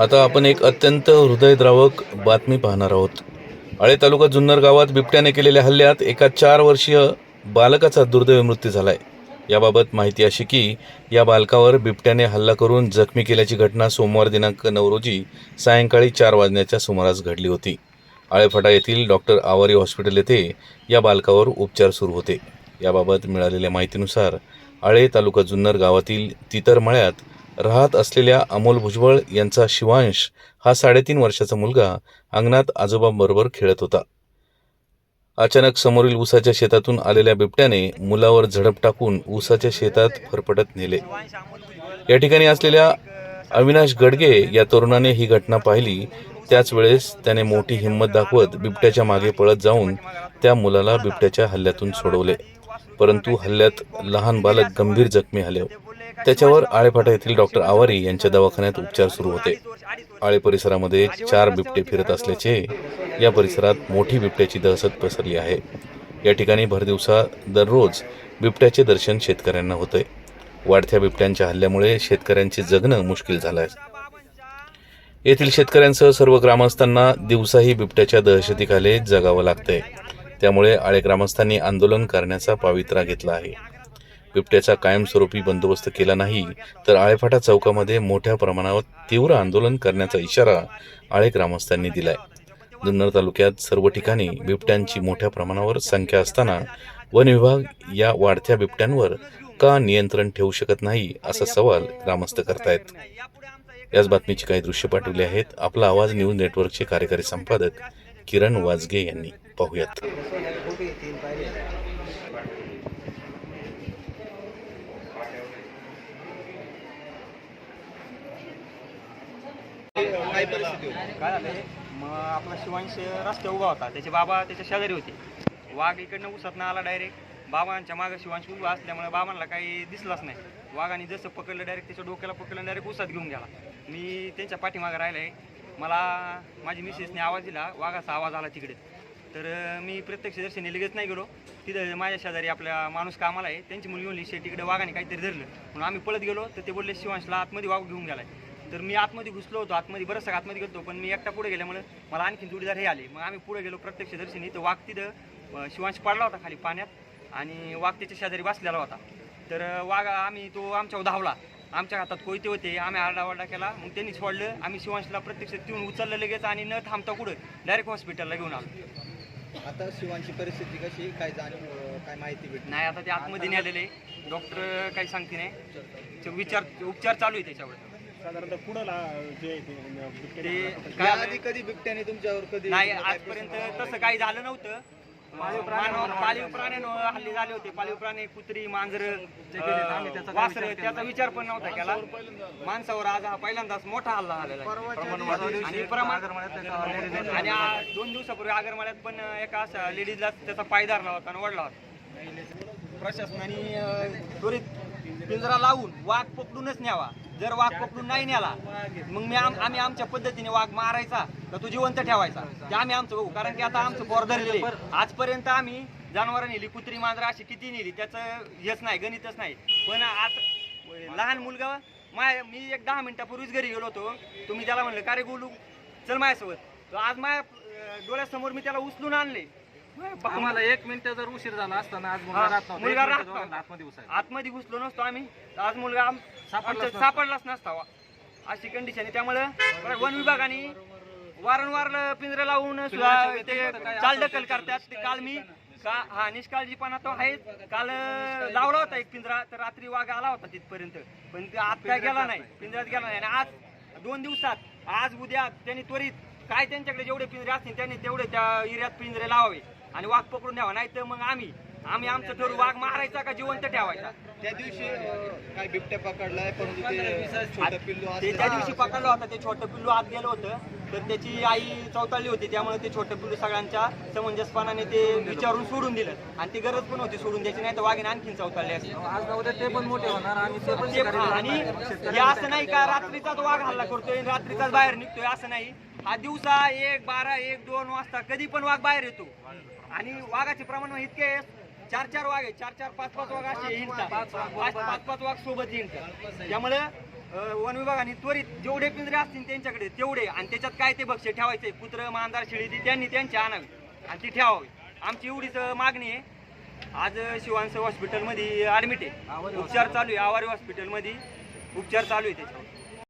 आता आपण एक अत्यंत हृदयद्रावक बातमी पाहणार आहोत. आळे तालुका जुन्नर गावात बिबट्याने केलेल्या हल्ल्यात एका चार वर्षीय बालकाचा दुर्दैवी मृत्यू झालाय. याबाबत माहिती अशी की या बालकावर बिबट्याने हल्ला करून जखमी केल्याची घटना सोमवार दिनांक नऊ रोजी सायंकाळी चार वाजण्याच्या सुमारास घडली होती. आळेफाटा येथील डॉक्टर आवारी हॉस्पिटल येथे या बालकावर उपचार सुरू होते. याबाबत मिळालेल्या माहितीनुसार आळे तालुका जुन्नर गावातील तितर मळ्यात राहत असलेल्या अमोल भुजबळ यांचा शिवांश हा साडेतीन वर्षाचा मुलगा अंगणात आजोबांबरोबर खेळत होता. अचानक समोरील ऊसाच्या शेतातून आलेल्या बिबट्याने मुलावर झडप टाकून ऊसाच्या शेतात फरफटत नेले. या ठिकाणी असलेल्या अविनाश गडगे या तरुणाने ही घटना पाहिली. त्याच वेळेस त्याने मोठी हिंमत दाखवत बिबट्याच्या मागे पळत जाऊन त्या मुलाला बिबट्याच्या हल्ल्यातून सोडवले. परंतु हल्ल्यात लहान बालक गंभीर जखमी झाले. त्याच्यावर आळेफाटा येथील डॉक्टर आवारी यांच्या दवाखान्यात उपचार सुरू होते. आळे परिसरामध्ये चार बिबटे फिरत असल्याचे या परिसरात मोठी बिबट्याची दहशत पसरली आहे. या ठिकाणी भरदिवसा दररोज बिबट्याचे दर्शन शेतकऱ्यांना होते. वाढत्या बिबट्यांच्या हल्ल्यामुळे शेतकऱ्यांचे जगणं मुश्किल झालं आहे येथील शेतकऱ्यांसह सर्व ग्रामस्थांना दिवसाही बिबट्याच्या दहशतीखाली जगावं लागतंय. त्यामुळे आळे ग्रामस्थांनी आंदोलन करण्याचा पावित्रा घेतला आहे. बिबट्याचा कायमस्वरूपी बंदोबस्त केला नाही तर आळेफाटा चौकामध्ये मोठ्या प्रमाणावर तीव्र आंदोलन करण्याचा इशारा आळे ग्रामस्थांनी दिलाय. जुन्नर तालुक्यात सर्व ठिकाणी बिबट्यांची मोठ्या प्रमाणावर संख्या असताना वन विभाग या वाढत्या बिबट्यांवर का नियंत्रण ठेवू शकत नाही असा सवाल ग्रामस्थ करतायत. याच बातमीची काही दृश्य पाठवली आहेत. आपला आवाज न्यूज नेटवर्कचे कार्यकारी संपादक किरण वाजगे यांनी. पाहूयात. काय परिस्थिती होती? काय मग आपला शिवांश रस्त्यावर उभा होता. त्याचे बाबा त्याच्या शेजारी होते. वाघ इकडनं उसातनं आला डायरेक्ट बाबांच्या मागं शिवांश उभा असल्यामुळे बाबांना काही दिसलाच नाही. वाघाने जसं पकडलं डायरेक्ट त्याच्या डोक्याला पकडलं डायरेक्ट उसात घेऊन गेला. मी त्यांच्या पाठीमागे आहे मला माझी मिसेसने आवाज दिला. वाघाचा आवाज आला तिकडे. तर मी प्रत्यक्ष दर्शनी लगेच नाही गेलो. तिथं माझ्या शेजारी आपल्या माणूस कामाला आहे. त्यांची मुलगी म्हणली शेतीकडे वाघाने काहीतरी धरलं. म्हणून आम्ही पळत गेलो. तर ते बोलले शिवांशला आतमध्ये वाघ घेऊन गेलाय. तर मी आतमध्ये घुसलो होतो आतमध्ये बरंच आतमध्ये गेलो पण मी एकटा पुढे गेल्यामुळे मला आणखी जोडीदार हे आले. मग आम्ही पुढे गेलो प्रत्यक्ष दर्शनी. तर वाघ तिथं शिवांश पडला होता खाली पाण्यात आणि वाघ त्याच्या शेजारी बसलेला होता. तर वाघ आम्ही तो आमच्यावर धावला. आमच्या हातात कोयते होते. आम्ही आरडाओरडा केला. मग त्यांनी सोडलं. आम्ही शिवांशला प्रत्यक्ष तिथून उचललं लगेच आणि न थांबता कुठं? डायरेक्ट हॉस्पिटलला घेऊन आलो. आता शिवांची परिस्थिती कशी? काय जाणीव काय माहिती भेटली? नाही आता ते आतमध्ये नेलेले. डॉक्टर काही सांगते नाही. विचार उपचार चालू आहे त्याच्यावर. साधारणतः पुढं ला- जे आहे ते बिबट्याने ते हल्ला काय? आधी कधी बिबट्याने तुमच्यावर कधी नाही आजपर्यंत तसं काही झालं नव्हतं. मानव- पाळीव प्राण्यांवर हल्ले झाले होते. पाळीव प्राणी कुत्री मांजर वासर त्याचा विचार पण नव्हता केला. माणसावर आज हा पहिल्यांदाच मोठा हल्ला झालेला आहे. आणि प्रमाण आणि आ- दोन दिवसापूर्वी आगरमाळ्यात पण एका अशा लेडीजला त्याचा पाय धरला होता आणि वडला होता. प्रशासनाने अं, त्वरित पिंजरा लावून वाघ पकडूनच न्यावा. जर वाघ पकडून नाही न्याला मग मी आम- आम्ही आमच्या पद्धतीने वाघ मारायचा का तो जिवंत ठेवायचा? ते आम्ही आमचं बघू. कारण की आता आमचं बोर धरलेले आजपर्यंत आम्ही जनावरं नेली कुत्री मांजरं अशी किती नेली त्याचं हेच नाही गणितच नाही. पण आज लहान मुलगा माय मी एक दहा मिनिटापूर्वीच घरी गेलो होतो. तुम्ही त्याला म्हणलं का रे गोलू? चल माझ्यासोबत आज माझ्या डोळ्यासमोर मी त्याला उचलून आणले. आम्हाला एक मिनिट जर उशीर झाला असताना आज हा, मुलगा राहत नव्हता. मुलगा एक राहत मिनिटं नव्हता. दोघांना आतमध्ये घुसायला. आतमध्ये घुसलो नसतो आम्ही. तर आज मुलगा आम- सापडलाच आमच्या सापडलाच नसता वा. अशी कंडिशन आहे. त्यामुळे वन विभागाने वारंवार पिंजरे लावून सुद्धा ते चालढकल करतात. ते काल मी का हा निष्काळजीपणा तो आहे. काल अं, लावला होता एक पिंजरा. तर रात्री वाघ आला होता तिथपर्यंत. पण ते आत काय गेला नाही. पिंजऱ्यात गेला नाही. आणि आज दोन दिवसात आज उद्या त्यांनी त्वरित काय त्यांच्याकडे जेवढे पिंजरे असतील त्यांनी तेवढे त्या एरियात पिंजरे लावावे. आणि वाघ पकडून द्यावा नाही तर मग आम्ही आम्ही आमचं ठरवू वाघ मारायचा का जिवंत ठेवायचा? त्या दिवशी काय बिबट्या पकडलाय परंतु ते छोटं पिल्लू ते असलं- त्या दिवशी पकडलं होतं ते छोटं पिल्लू आत गेलं होतं तर त्याची आई चौताळली होती त्यामुळे ते छोटं पिल्लू सगळ्यांच्या समंजसपणाने ते विचारून सोडून दिलं. आणि ती गरज पण होती सोडून द्यायची नाही तर वाघीने आणखीन चौताळली असते आज ना उद्या ते पण मोठे होणार आणि ते पण आणि हे असं नाही का रात्रीचाच वाघ हल्ला करतोय रात्रीचाच बाहेर निघतोय असं नाही. हा दिवसा एक बारा एक दोन वाजता कधी पण वाघ बाहेर येतो. आणि वाघाचे प्रमाण इतके चार चार वाघ आहे. चार चार पाच पाच वाघ असे हिंडतात. पाच पाच पाच वाघ सोबत हिंडतात. त्यामुळे वन विभागाने त्वरित जेवढे पिंजरे असतील त्यांच्याकडे तेवढे आणि त्याच्यात काय ते बक्षे ठेवायचे कुत्र मांदार शेळी ती त्यांनी त्यांची आणावी आणि ती ठेवावी. आमची एवढीच मागणी आहे. आज शिवांश हॉस्पिटलमध्ये ॲडमिट आहे. उपचार चालू आहे. आवारी हॉस्पिटलमध्ये उपचार चालू आहे त्याच्यावर.